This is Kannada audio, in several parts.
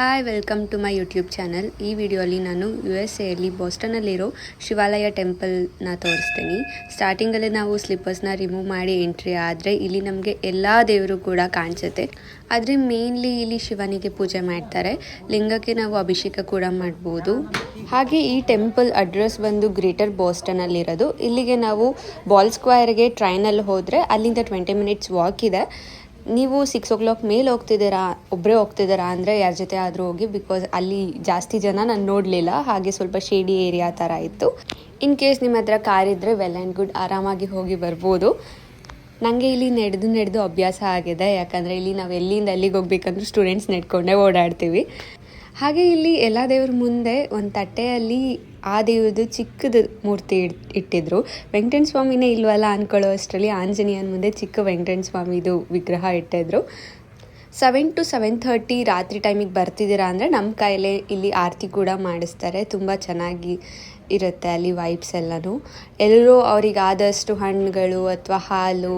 Hi welcome to my YouTube channel ಈ ವಿಡಿಯೋಲಿ ನಾನು ಯು ಎಸ್ ಎಯಲ್ಲಿ ಬೋಸ್ಟನಲ್ಲಿರೋ ಶಿವಾಲಯ ಟೆಂಪಲ್ನ ತೋರಿಸ್ತೀನಿ. ಸ್ಟಾರ್ಟಿಂಗಲ್ಲಿ ನಾವು ಸ್ಲಿಪ್ಪರ್ಸ್ನ ರಿಮೂವ್ ಮಾಡಿ ಎಂಟ್ರಿ ಆದರೆ ಇಲ್ಲಿ ನಮಗೆ ಎಲ್ಲ ದೇವರು ಕೂಡ ಕಾಣಿಸುತ್ತೆ. ಆದರೆ ಮೇನ್ಲಿ ಇಲ್ಲಿ ಶಿವನಿಗೆ ಪೂಜೆ ಮಾಡ್ತಾರೆ. ಲಿಂಗಕ್ಕೆ ನಾವು ಅಭಿಷೇಕ ಕೂಡ ಮಾಡ್ಬೋದು. ಹಾಗೆ ಈ ಟೆಂಪಲ್ ಅಡ್ರೆಸ್ ಬಂದು ಗ್ರೇಟರ್ ಬೋಸ್ಟನಲ್ಲಿರೋದು ಇಲ್ಲಿಗೆ ನಾವು ಬಾಲ್ ಸ್ಕ್ವೈರ್ಗೆ ಟ್ರೈನಲ್ಲಿ ಹೋದರೆ ಅಲ್ಲಿಂದ ಟ್ವೆಂಟಿ ಮಿನಿಟ್ಸ್ ವಾಕ್ ಇದೆ. ನೀವು ಸಿಕ್ಸ್ ಓ ಕ್ಲಾಕ್ ಮೇಲೆ ಹೋಗ್ತಿದ್ದೀರಾ ಒಬ್ಬರೇ ಹೋಗ್ತಿದ್ದೀರಾ ಅಂದರೆ ಯಾರ ಜೊತೆ ಆದರೂ ಹೋಗಿ ಬಿಕಾಸ್ ಅಲ್ಲಿ ಜಾಸ್ತಿ ಜನ ನಾನು ನೋಡಲಿಲ್ಲ, ಹಾಗೆ ಸ್ವಲ್ಪ ಶೇಡಿ ಏರಿಯಾ ಥರ ಇತ್ತು. ಇನ್ ಕೇಸ್ ನಿಮ್ಮ ಹತ್ರ ಕಾರ್ ಇದ್ದರೆ ವೆಲ್ ಆ್ಯಂಡ್ ಗುಡ್ ಆರಾಮಾಗಿ ಹೋಗಿ ಬರ್ಬೋದು. ನನಗೆ ಇಲ್ಲಿ ನಡೆದು ನಡೆದು ಅಭ್ಯಾಸ ಆಗಿದೆ, ಯಾಕಂದರೆ ಇಲ್ಲಿ ನಾವು ಎಲ್ಲಿಂದ ಅಲ್ಲಿಗೆ ಹೋಗ್ಬೇಕಂದ್ರೂ ಸ್ಟೂಡೆಂಟ್ಸ್ ನೆಟ್ಕೊಂಡೇ ಓಡಾಡ್ತೀವಿ. ಹಾಗೆ ಇಲ್ಲಿ ಎಲ್ಲ ದೇವ್ರ ಮುಂದೆ ಒಂದು ತಟ್ಟೆಯಲ್ಲಿ ಆ ದೇವ್ರದ್ದು ಚಿಕ್ಕದು ಮೂರ್ತಿ ಇಟ್ಟಿದ್ರು. ವೆಂಕಟೇಶ್ವರ ಸ್ವಾಮಿನೇ ಇಲ್ವಲ್ಲ ಅನ್ಕೊಳ್ಳೋ ಅಷ್ಟರಲ್ಲಿ ಆಂಜನೇಯನ ಮುಂದೆ ಚಿಕ್ಕ ವೆಂಕಟೇಶ್ವರ ಸ್ವಾಮಿದು ವಿಗ್ರಹ ಇಟ್ಟಿದ್ರು. ಸೆವೆನ್ ಟು ಸೆವೆನ್ ಥರ್ಟಿ ರಾತ್ರಿ ಟೈಮಿಗೆ ಬರ್ತಿದ್ದೀರಾ ಅಂದರೆ ನಮ್ಮ ಕೈಲೇ ಇಲ್ಲಿ ಆರತಿ ಕೂಡ ಮಾಡಿಸ್ತಾರೆ. ತುಂಬ ಚೆನ್ನಾಗಿ ಇರುತ್ತೆ ಅಲ್ಲಿ ವೈಬ್ಸ್ ಎಲ್ಲನೂ. ಎಲ್ಲರೂ ಅವ್ರಿಗೆ ಆದಷ್ಟು ಹಣ್ಣುಗಳು ಅಥವಾ ಹಾಲು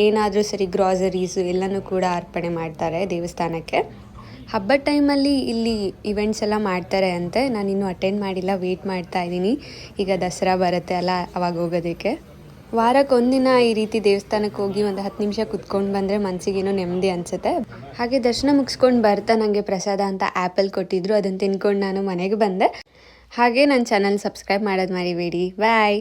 ಏನಾದರೂ ಸರಿ ಗ್ರಾಸರೀಸು ಎಲ್ಲನೂ ಕೂಡ ಅರ್ಪಣೆ ಮಾಡ್ತಾರೆ ದೇವಸ್ಥಾನಕ್ಕೆ. ಹಬ್ಬದ ಟೈಮಲ್ಲಿ ಇಲ್ಲಿ ಇವೆಂಟ್ಸ್ ಎಲ್ಲ ಮಾಡ್ತಾರೆ ಅಂತೆ. ನಾನು ಇನ್ನೂ ಅಟೆಂಡ್ ಮಾಡಿಲ್ಲ ವೇಟ್ ಮಾಡ್ತಾ ಇದ್ದೀನಿ. ಈಗ ದಸರಾ ಬರುತ್ತೆ ಅಲ್ಲ, ಅವಾಗ ಹೋಗೋದಕ್ಕೆ. ವಾರಕ್ಕೆ ಒಂದಿನ ಈ ರೀತಿ ದೇವಸ್ಥಾನಕ್ಕೆ ಹೋಗಿ ಒಂದು ಹತ್ತು ನಿಮಿಷ ಕುತ್ಕೊಂಡು ಬಂದರೆ ಮನಸ್ಸಿಗೇನೋ ನೆಮ್ಮದಿ ಅನಿಸುತ್ತೆ. ಹಾಗೆ ದರ್ಶನ ಮುಗಿಸ್ಕೊಂಡು ಬರ್ತಾ ನನಗೆ ಪ್ರಸಾದ ಅಂತ ಆ್ಯಪಲ್ ಕೊಟ್ಟಿದ್ರು, ಅದನ್ನು ತಿನ್ಕೊಂಡು ನಾನು ಮನೆಗೆ ಬಂದೆ. ಹಾಗೆ ನನ್ನ ಚಾನಲ್ ಸಬ್ಸ್ಕ್ರೈಬ್ ಮಾಡೋದು ಮರಿಬೇಡಿ. ಬಾಯ್